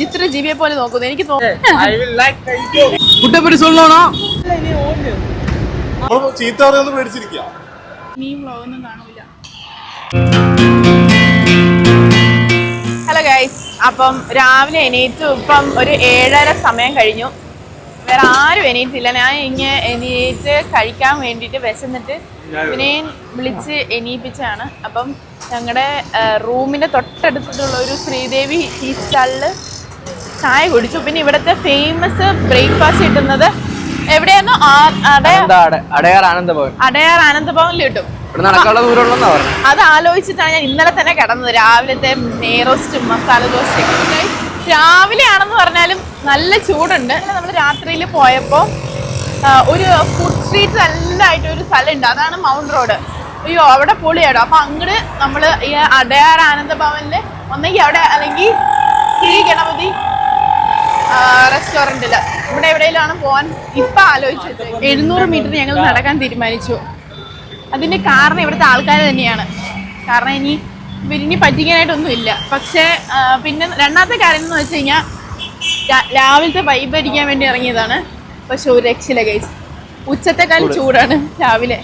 ജിത്ര ജീവിയെ പോലെ നോക്കുന്നു. എനിക്ക് കുട്ടപ്പടി സൊല്ലണോ ചീത്ത അറിയാന്ന് പേടിച്ചിരിക്കുക. ഹലോ ഗൈസ് അപ്പം രാവിലെ എണീറ്റു. ഇപ്പം ഒരു ഏഴര സമയം കഴിഞ്ഞു. വേറെ ആരും എണീറ്റില്ല. ഞാൻ ഇങ്ങനെ എണീറ്റ് കഴിക്കാൻ വേണ്ടിട്ട് വിശന്നിട്ട് ഇവനെയും വിളിച്ച് എണീപ്പിച്ചാണ് അപ്പം ഞങ്ങളുടെ റൂമിന്റെ തൊട്ടടുത്തുള്ള ഒരു ശ്രീദേവി ടീ സ്റ്റാളിൽ ചായ കുടിച്ചു. പിന്നെ ഇവിടുത്തെ ഫേമസ് ബ്രേക്ക്ഫാസ്റ്റ് കിട്ടുന്നത് എവിടെയായിരുന്നു അടയാർ ആനന്ദഭവൻ. അടയാർ ആനന്ദഭവനിൽ കിട്ടും. അത് ആലോചിച്ചിട്ടാണ് ഞാൻ ഇന്നലെ തന്നെ കിടന്നത്. രാവിലത്തെ നെയ്റോസ്റ്റും മസാല ദോശയും രാവിലെ ആണെന്ന് പറഞ്ഞാലും നല്ല ചൂടുണ്ട്. നമ്മൾ രാത്രിയിൽ പോയപ്പോൾ ഒരു ഫുഡ് സ്ട്രീറ്റ് നല്ലതായിട്ട് ഒരു സ്ഥലമുണ്ട് അതാണ് മൗണ്ട് റോഡ് അയ്യോ അവിടെ പൊളിയാടോ. അപ്പൊ അങ്ങോട്ട് നമ്മൾ ഈ അടയാർ ആനന്ദ ഭവനിൽ ഒന്നെങ്കിൽ അവിടെ അല്ലെങ്കിൽ ശ്രീ ഗണപതി റെസ്റ്റോറന്റിൽ ഇവിടെ എവിടെയെങ്കിലും പോകാൻ ഇപ്പം ആലോചിച്ചത്? എഴുന്നൂറ് മീറ്റർ ഞങ്ങൾ നടക്കാൻ തീരുമാനിച്ചു. അതിന്റെ കാരണം ഇവിടുത്തെ ആൾക്കാർ തന്നെയാണ്. കാരണം ഇനി ഇവരിനി പറ്റിക്കാനായിട്ടൊന്നും ഇല്ല. പക്ഷേ പിന്നെ രണ്ടാമത്തെ കാര്യം എന്ന് വെച്ച് കഴിഞ്ഞാൽ രാവിലത്തെ വൈബ് അടിക്കാൻ വേണ്ടി ഇറങ്ങിയതാണ്. പക്ഷെ ഒരു രക്ഷയില്ല ഗൈസ് ഉച്ചത്തെക്കാൾ ചൂടാണ് രാവിലെ.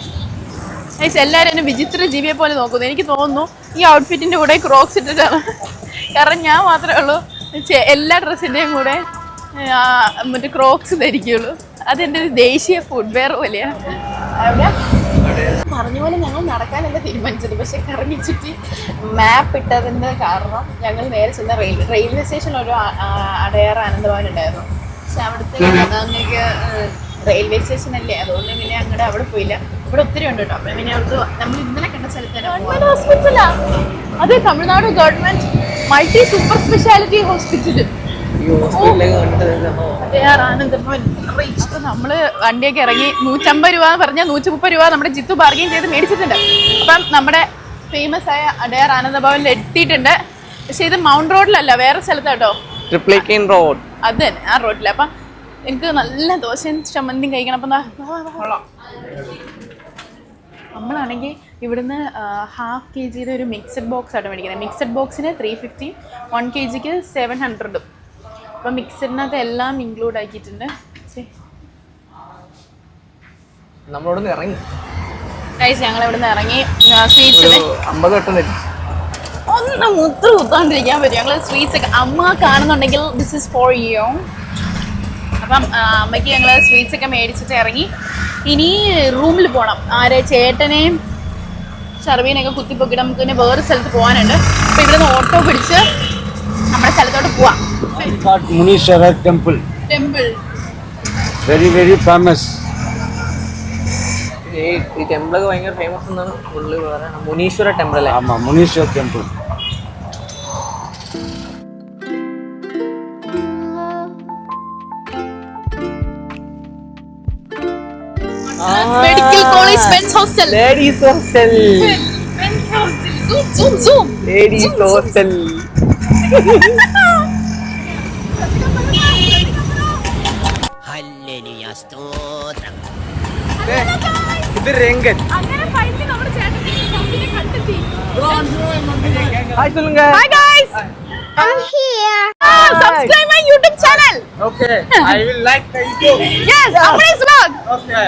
ഗൈസ് എല്ലാവരും എന്നെ വിചിത്ര ജീവിയെ പോലെ നോക്കുന്നു. എനിക്ക് തോന്നുന്നു ഈ ഔട്ട്ഫിറ്റിന്റെ കൂടെ ക്രോക്സ് ഇട്ടിട്ടാണ്. കാരണം ഞാൻ മാത്രമേ ഉള്ളൂ. എല്ലാ ഡ്രസ്സിന്റെയും കൂടെ മറ്റേ ക്രോക്സ് ധരിക്കുള്ളൂ. അതെന്റെ ഒരു ദേശീയ ഫുഡ്വെയർ പോലെയാണ് പറഞ്ഞ പോലെ ഞങ്ങൾ നടക്കാനല്ല തീരുമാനിച്ചത്. പക്ഷെ കറങ്ങി മാപ്പ് ഇട്ടതിന്റെ കാരണം ഞങ്ങൾ നേരെ ചെന്ന റെയിൽ റെയിൽവേ സ്റ്റേഷൻ ഒരു അടയാറ് ആനന്ദഭവൻ ഉണ്ടായിരുന്നു. പക്ഷെ അവിടുത്തെ ഞങ്ങൾക്ക് റെയിൽവേ സ്റ്റേഷൻ അല്ലേ? അതുകൊണ്ട് പിന്നെ അങ്ങോട്ട് അവിടെ പോയില്ല. ഇവിടെ ഒത്തിരി ഉണ്ട് കേട്ടോ പിന്നെ അവർക്ക് നമ്മൾ ഇന്നലെ കണ്ട സ്ഥലത്ത് ഗവൺമെന്റ് ഹോസ്പിറ്റലാ അതെ Tamil Nadu government multi super speciality hospital നമ്മൾ വണ്ടിയൊക്കെ ഇറങ്ങി നൂറ്റമ്പത് രൂപ പറഞ്ഞാൽ നൂറ്റി മുപ്പത് രൂപ നമ്മുടെ ജിത്തു ബാർഗെയിൻ ചെയ്ത് മേടിച്ചിട്ടുണ്ട്. അപ്പം നമ്മുടെ ഫേമസ് ആയ അടയാർ ആനന്ദഭവനിൽ എത്തിയിട്ടുണ്ട്. പക്ഷെ ഇത് മൗണ്ട് റോഡിലല്ല വേറെ സ്ഥലത്താട്ടോ. ട്രിപ്ലിക്കേൻ റോഡ് അത് തന്നെ ആ റോഡിൽ അപ്പം എനിക്ക് നല്ല ദോശയും ചമ്മന്തിയും കഴിക്കണം. അപ്പം. നമ്മളാണെങ്കിൽ ഇവിടുന്ന് ഹാഫ് കെ ജിയുടെ ഒരു മിക്സഡ് ബോക്സ് ആയിട്ട് മേടിക്കുന്നത് മിക്സഡ് ബോക്സിന് ത്രീ ഫിഫ്റ്റി വൺ കെ ജിക്ക് സെവൻ ഹൺഡ്രഡും അപ്പം മിക്സഡിനകത്ത് എല്ലാം ഇൻക്ലൂഡ് ആക്കിയിട്ടുണ്ട്. നമ്മളോട് ഇറങ്ങി. ഞങ്ങൾ ഇറങ്ങി. ഒരു സ്വീറ്റ്സിന് അമ്പത് വട്ടം തെറ്റി. ഒന്ന് മുത്ത് കുത്താണ്ടിരിക്കാൻ പറ്റും. ഞങ്ങൾ സ്വീറ്റ്സ് ഒക്കെ അമ്മ കാണുന്നുണ്ടെങ്കിൽ ദിസ് ഇസ് ഫോർ യു അപ്പം അമ്മയ്ക്ക് ഞങ്ങൾ സ്വീറ്റ്സ് ഒക്കെ മേടിച്ചിട്ട് ഇറങ്ങി. ഇനി റൂമിൽ പോകണം ആരെ ചേട്ടനെയും ഷർവീനൊക്കെ കുത്തിപ്പൊക്കിട്ട് നമുക്ക് പിന്നെ വേറെ സ്ഥലത്ത് പോകാനുണ്ട് ഇവിടെ നിന്ന് ഓട്ടോ പിടിച്ച് സ്ഥലത്തോട്ട് പോവാം. Munishwara temple, temple very very famous ഈ ടെമ്പിളൊക്കെ ഭയങ്കര ഫേമസ് എന്നാണ് പുള്ളി പറയുന്നത്. മുനീശ്വര ടെമ്പിൾ അല്ലേ? Ama Munishwara temple medical college men's hostel ladies hostel men's hostel zoom zoom zoom ladies hostel ഇത് രംഗൻ അങ്ങനെ ഫൈനലി നമ്മുടെ ചേട്ടനെ കമ്പനി കണ്ടെത്തി ഹായ് சொல்லுங்க Hi guys. I'm here. Ah, subscribe my YouTube channel. Okay. I will like the video. Yes, Amresh vlog. Okay.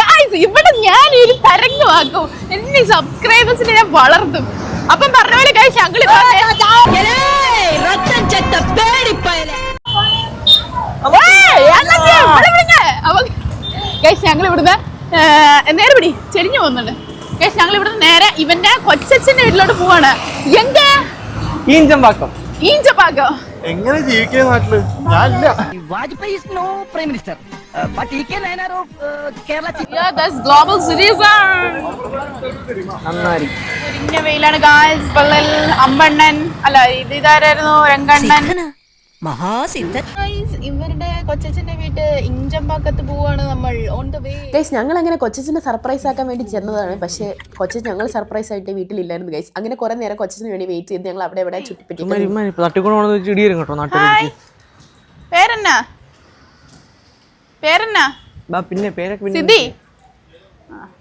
Guys, ഇവിടെ ഞാൻ ഒരു തരംഗമാക്കും എന്റെ സബ്സ്ക്രൈബേഴ്സിനെ ഞാൻ വളർത്തും അപ്പം പറഞ്ഞ പോലെ guys ഞങ്ങൾ ഗൈസ് ഞങ്ങൾ ഇവിടുന്ന് നേരെ പിടി ചെരിഞ്ഞു പോകുന്നുണ്ട്. ഗൈസ് ഞങ്ങൾ ഇവിടുന്ന് നേരെ ഇവന്റെ കൊച്ചച്ഛന്റെ വീട്ടിലോട്ട് പോവാണ്. എങ്ക ഈഞ്ചമ്പാക്കം ഈഞ്ചമ്പാക്കം എങ്ങനെ ജീവിക്കുന്ന നാട്ടിൽ? ഞാനില്ല. prime minister, uh, but he can enter of uh, Kerala chief. Yeah, that's global citizen. നന്നായി ഇന്ന വെയിലാണ് ഗായ്സ് പള്ളൽ അമ്പണ്ണൻ. അല്ല ഇത് ഇതാരായിരുന്നു? രംഗണ്ണൻ. മഹാസിദ്ധൻ. Guys, ഇവരുടെ കൊച്ചച്ഛന്റെ വീട്ട് ഇഞ്ചമ്പാക്കത്ത് പോവാണ് നമ്മൾ. ഓൺ ദ വേ ഗൈസ് ഞങ്ങൾ അങ്ങനെ കൊച്ചച്ഛനെ സർപ്രൈസ് ആക്കാൻ വേണ്ടി ചെന്നതാണ്. പക്ഷേ കൊച്ചു ഞങ്ങൾ സർപ്രൈസ് ആയിട്ട് വീട്ടിലില്ലായിരുന്നു ഗൈസ് അങ്ങനെ കുറെ നേരം കൊച്ചച്ഛന് വേണ്ടി വെയിറ്റ് ചെയ്ത് ഞങ്ങൾ അവിടെ ഇവിടെ ചുറ്റിപ്പറ്റി തട്ടിക്കൊണ്ട് പോണെന്ന് വെച്ച് ഇടിയരും കേട്ടോ നാട്ടിൽ പേരെന്നാ? പേരെന്നാ? ബാ പിന്നെ പേരൊക്കെ പിന്നെ സിദ്ധി.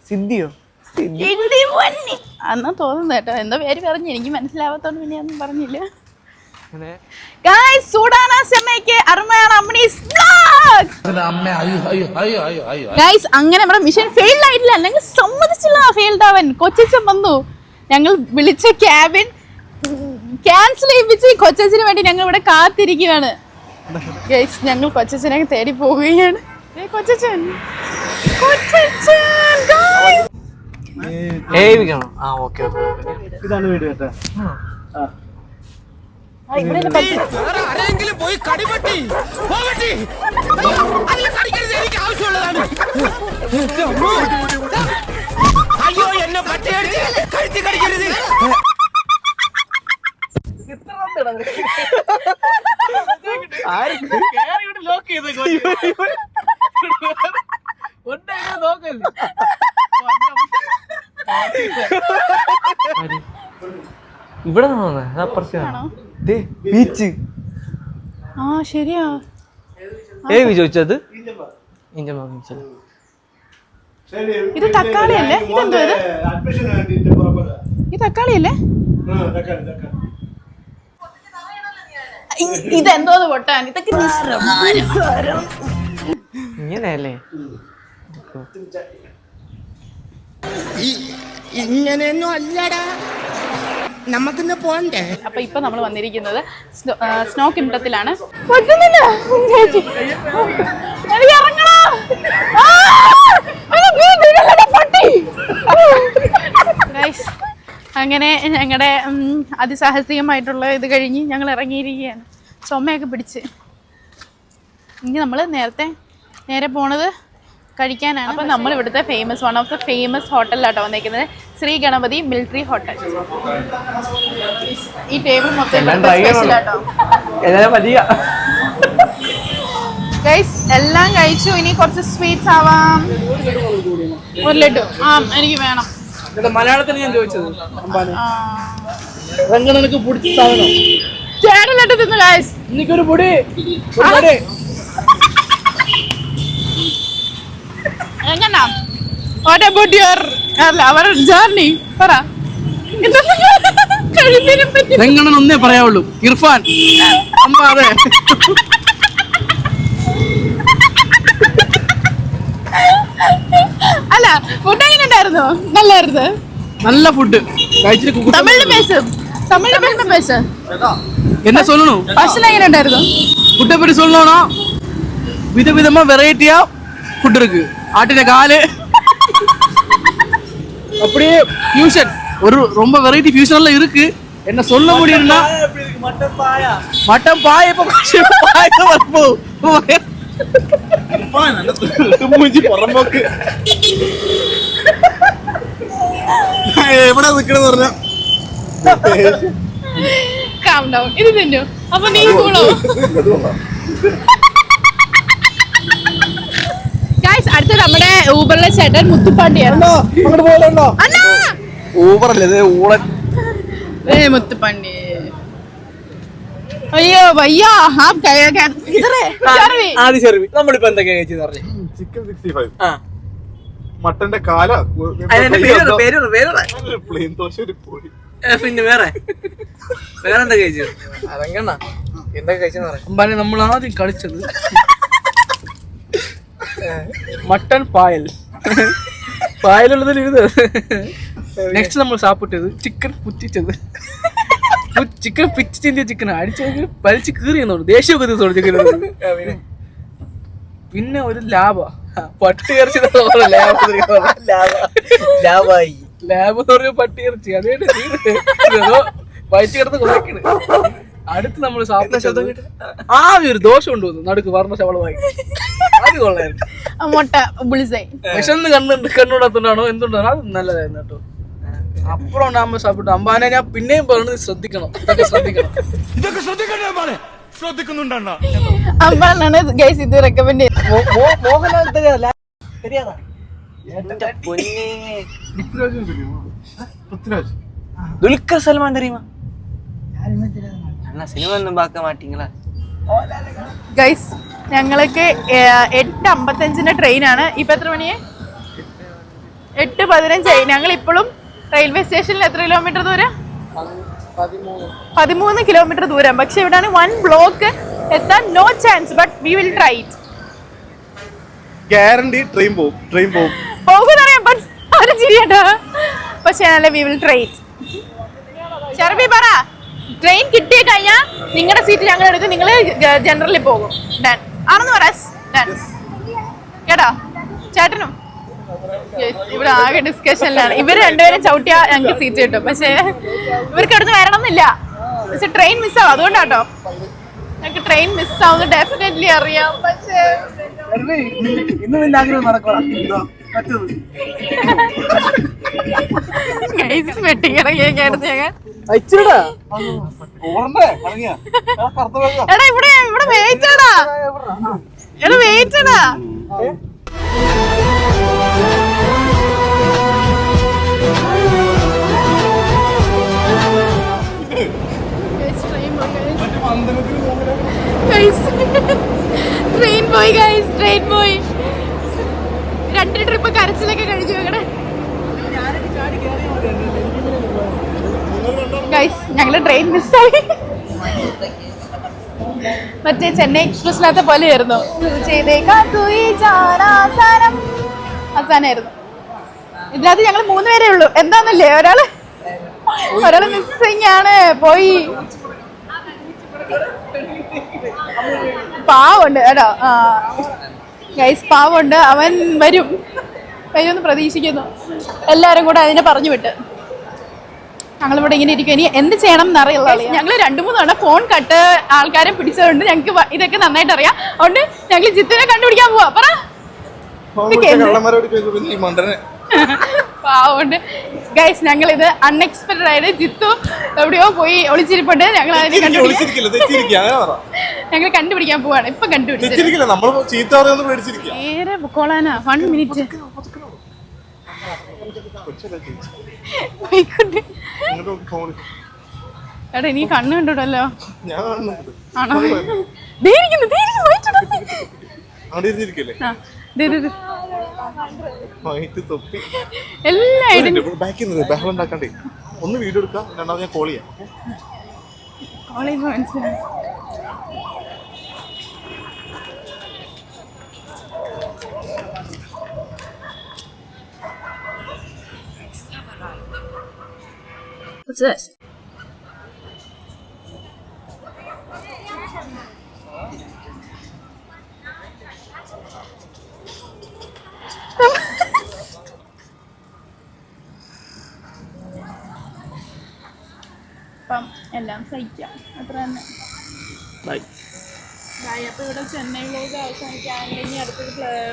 സിദ്ധിയോ? സിദ്ധി. പൊന്നി. അന്നാ തോന്നുന്നു കേട്ടോ. എന്തോ പേര് പറഞ്ഞു എനിക്ക് മനസ്സിലാവാത്തോണ്ട് പിന്നെ ഒന്നും പറഞ്ഞില്ല. അങ്ങനെ. നമ്മുടെ മിഷൻ ഫെയിൽഡ് ആയിട്ടില്ല. അല്ലെങ്കിൽ സമ്മതിച്ചില്ല ഫെയിൽഡ് ആവാൻ. കൊച്ചച്ചൻ വന്നു. ഞങ്ങൾ വിളിച്ച ക്യാബിൻ ക്യാൻസൽ ചെയ്യിപ്പിച്ച് കൊച്ചച്ചന് വേണ്ടി ഞങ്ങൾ ഇവിടെ കാത്തിരിക്കുകയാണ്. ഗൈസ് ഞങ്ങൾ കൊച്ചനെ തേടി പോവുകയാണ്. ദേ കൊച്ചച്ചൻ കൊച്ചച്ചൻ guys. ഏവിക്കണം ആ ഓക്കെ ഓക്കെ ഓക്കെ. ഇതാണ് വീട് കേട്ടോ. ആ, ഇവിടെ ഇരുന്ന് പഠിച്ച്. ഇവിടെ നിന്നാ ചെയ്ത് അപ്പുറത്ത് ആണോ? ബീച്ച്. ആ ശരിയാ. ഏവി ചോദിച്ചത് ഇത് തക്കാളി അല്ലേ ഇതെന്തോ ഇത്? ഈ തക്കാളി അല്ലേ തക്കാളി തക്കാളി. ഇതെന്തോ പൊട്ടാൻ ഇതൊക്കെ. ഇങ്ങനെയല്ലേ? ഇങ്ങനെയൊന്നും അല്ലടാ. നമുക്കിന്ന് പോണ്ടേ? അപ്പൊ ഇപ്പൊ നമ്മൾ വന്നിരിക്കുന്നത് സ്നോ കിണ്ടത്തിലാണ് പറ്റുന്നില്ല ചേച്ചി. എനിക്ക് ഇറങ്ങണോ? ആ! അത് നീ വീഴല്ലടാ, പട്ടി. Guys, അങ്ങനെ ഞങ്ങളുടെ അതിസാഹസികമായിട്ടുള്ള ഇത് കഴിഞ്ഞ് ഞങ്ങൾ ഇറങ്ങിയിരിക്കുകയാണ് ചുമയൊക്കെ പിടിച്ച്. ഇനി നമ്മൾ നേരത്തെ നേരെ പോണത് കഴിക്കാനാണ്. അപ്പം നമ്മൾ ഇവിടുത്തെ famous one of the famous ഹോട്ടലിലാട്ടോ വന്നേക്കുന്നത്. ശ്രീ ഗണപതി മിലിറ്ററി ഹോട്ടൽ ഈ ടേബിൾ മൊത്തം ഗൈസ് എല്ലാം കഴിച്ചു. ഇനി കുറച്ച് സ്വീറ്റ്സ് ആവാം. ഒരു ലഡു. ആ എനിക്ക് വേണം. മലയാളത്തിൽ ഞാൻ ചോദിച്ചത് അമ്പാനെ. നിനക്ക് പിടിച്ച സാധനം. തിന്നു എനിക്കൊരു പൊടി. ഒരു പൊടി. എങ്ങനാ? വാട്ട് അബൌട്ട് യുവർ അല്ല അവർ ജേർണി. പറ. ഒന്നേ പറയാവുള്ളൂ. ഇർഫാൻ. അമ്പാതെ അല്ല ഫുഡ് എങ്ങനെ ഉണ്ടായിരുന്നു നല്ലായിരുന്നു நல்ல ஃபுட்டு കഴിച്ചിട്ട് കുക്കു- തമിഴില് പേസ് തമിഴില് പേസ് പേസ് என்ன சொல்லணும் ഭക്ഷണം എങ്ങനെ ഉണ്ടായിരുന്നു ஃபுட்டை பற்றி சொல்லணும்னா விதவிதமா வெரைட்டியா ஃபுட் இருக்கு ஆட்டின காலு அப்படியே ஃபியூஷன் ஒரு ரொம்ப வெரைட்டி ஃபியூஷன்ல இருக்கு என்ன சொல்ல முடியும்னா மட்டன் பாய இப்ப பாய வரப்போ മൂഞ്ചി പുറമ്പോക്ക് എവിടെ നിക്കണെന്ന് പറഞ്ഞ? കാം ഡൗൺ ഇത് തിന്നു? അപ്പൊ നീ കൂളോ? ഗൈസ് അടുത്ത നമ്മുടെ ഊബറിലെ ചേട്ടൻ മുത്തുപ്പാണ്ടിയാണ്. ഇത് ഊളൻ. ഏ മുത്തുപ്പാണ്ടി. അയ്യോ വയ്യാ. ആദ്യ ചെറുവി നമ്മളിപ്പോ എന്തൊക്കെയാ കഴിച്ചു പറഞ്ഞു? ചിക്കൻ സിക്സ്റ്റി ഫൈവ് മട്ടന്റെ കാല പേര് പേര് പേര് പ്ലെയിൻ ദോശ ഒരു കോഴി. പിന്നെ വേറെ? വേറെ എന്താ കഴിച്ചു അതെങ്ങണ എന്തൊക്കെ കഴിച്ചെന്ന് പറയാം നമ്മൾ ആദ്യം കളിച്ചത് മട്ടൻ പായൽ. പായലുള്ളതിൽ ഇത് നെക്സ്റ്റ് നമ്മൾ സാപ്പിട്ടത് ചിക്കൻ പുറ്റിച്ചത് ചിക്കൻ പിച്ച് ചിന്തിയ ചിക്കൻ അടിച്ചു വലിച്ചു കീറി ദേഷ്യമൊക്കെ തീർത്തോളൂ ചിക്കൻ പിന്നെ? ഒരു ലാഭ പട്ടി ഇറച്ചി ലാഭായി ലാബ് എന്ന് പറഞ്ഞ പട്ടി ഇറച്ചി. അതേ വയറ്റി കിടന്ന് കുറയ്ക്കണ് അടുത്ത് നമ്മൾ സാപ്പിട്ടത് ആ ഒരു ദോഷം കൊണ്ടുവന്നു നടുക്ക് വർണ ശവളമായി. അത് കൊള്ളായിരുന്നു. ആ മുട്ട ബുളിസൈ വിശന്ന് കണ്ണുണ്ട് കണ്ണൂടാത്തോണ്ടാണോ എന്തുകൊണ്ടാണോ? അത് നല്ലതായിരുന്നു കേട്ടോ. അപ്പുറം നാമ സാപ്പിട്ടു അമ്പാനെ ഞാൻ പിന്നെയും പറഞ്ഞത് ശ്രദ്ധിക്കണം ഇതൊക്കെ ശ്രദ്ധിക്കണം അമ്പാണ് ഗൈസ് ഇത് റെക്കമെൻഡ് ചെയ്തത് മോഹൻലാൽ தெரியாதா പൊന്നേ പൃഥ്വിരാജ് துல்கர் சல்மான் தெரியுமா அண்ணா சினிமா ஒன்றும் பார்க்க மாட்டீங்களா ഗൈസ് ഞങ്ങൾക്ക് ഏ- എട്ട് അമ്പത്തഞ്ചിന്റെ ട്രെയിനാണ് ഇപ്പൊ എത്ര മണിയെ എട്ട് പതിനഞ്ചായി ഞങ്ങൾ ഇപ്പോഴും റെയിൽവേ സ്റ്റേഷനിൽ എത്ര കിലോമീറ്റർ ദൂരം? പതിമൂന്ന് കിലോമീറ്റർ ദൂരം. പക്ഷെ ഇവിടെയാണ് വൺ ബ്ലോക്ക് എത്താൻ no chance but we will try it guarantee train പോകും ട്രെയിൻ പോകും പോകുന്നറിയാം ബട്ട് അത് ചിരിയട്ടാ പക്ഷെ നല്ല വി വിൽ ട്രൈ ഇറ്റ് ഷർബി പറ ട്രെയിൻ കിട്ടിയ കഴിഞ്ഞാൽ നിങ്ങളുടെ സീറ്റ് ഞങ്ങൾ എടുത്ത് നിങ്ങൾ ജനറലിൽ പോകും. ഡൺ ആണെന്ന് പറ ഡൺ കേട്ടോ? ചേട്ടനും? ഇവിടെ ആകെ ഡിസ്കഷനിലാണ് ഇവർ രണ്ടുപേരും ചവിട്ടിയാ ഞങ്ങൾക്ക് സീറ്റ് കിട്ടും. പക്ഷേ ഇവർക്ക് അടുത്ത് വരണം എന്നില്ല പക്ഷെ ട്രെയിൻ മിസ്സാവും അതുകൊണ്ടാട്ടോ. ഞങ്ങൾക്ക് ട്രെയിൻ മിസ്സാവുന്ന ഡെഫിനറ്റ്ലി അറിയാം. പക്ഷേ എടാ ഇവിടെ ഇവിടെ വെയിറ്റ് എടാ വെയിറ്റ് ആടാ ട്രെയിൻ പോയി ഗൈസ് ട്രെയിൻ പോയി രണ്ട് ട്രിപ്പ് കരച്ചിലൊക്കെ കഴിച്ചു വെക്കണേ ഗൈസ് ഞങ്ങൾ ട്രെയിൻ മിസ്സായി മറ്റേ ചെന്നൈ എക്സ്പ്രസിനകത്തെ പോലെയായിരുന്നു. അവസാനായിരുന്നു. ഇതിനകത്ത് ഞങ്ങൾ മൂന്ന് പേരേ ഉള്ളൂ. എന്താന്നല്ലേ? ഒരാൾ ഒരാൾ മിസ്സിങ് ആണ്. പോയി. പാവുണ്ട് കേട്ടോ. ഗൈസ് പാവുണ്ട്. അവൻ വരും. വരുമെന്ന് പ്രതീക്ഷിക്കുന്നു. എല്ലാവരും കൂടെ അതിനെ പറഞ്ഞു വിട്ട്. ഞങ്ങളിവിടെ ഇങ്ങനെ ഇരിക്കും. ഇനി എന്ത് ചെയ്യണം എന്നറിയില്ല ഞങ്ങൾ രണ്ടു മൂന്ന് തവണ ഫോൺ കട്ട് ആൾക്കാരെ പിടിച്ചതുകൊണ്ട് ഞങ്ങൾക്ക് ഇതൊക്കെ നന്നായിട്ട് അറിയാം. അതുകൊണ്ട് ഞങ്ങൾ ജിത്തിനെ കണ്ടുപിടിക്കാൻ പോവാ. പറ. പാവുണ്ട്. ഗൈസ് ഞങ്ങൾ ഇത് അൺഎക്സ്പെക്ടഡ് ആയിട്ട് ജിത്തു എവിടെയോ പോയി ഒളിച്ചിരിപ്പുണ്ട്. ഞങ്ങൾ അതിനെ ഞങ്ങൾ കണ്ടുപിടിക്കാൻ പോവാണ്. ഇപ്പൊ നേരെ പൊക്കോളാനാ വൺ മിനിറ്റ് എടാ നീ കണ്ണ് കണ്ടോടല്ലോ ആണോ? ഒന്ന് വീഡിയോ എടുക്കാം രണ്ടാമത് ഞാൻ കോൾ ചെയ്യാം മനസ്സിലായി. What's this? എല്ലാം സഹിക്കാം. അത്ര തന്നെ. ബൈ ബൈ അപ്പോൾ ഇവിടെ ചെന്നൈ അവസാനിക്കാൻ ഇനി അടുത്തൊരു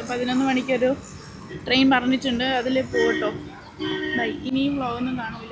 പതിനൊന്ന് മണിക്കൊരു ട്രെയിൻ പറഞ്ഞിട്ടുണ്ട്. അതിൽ പോകട്ടോ ബൈ ഇനിയും വ്ളോഗൊന്നും കാണില്ല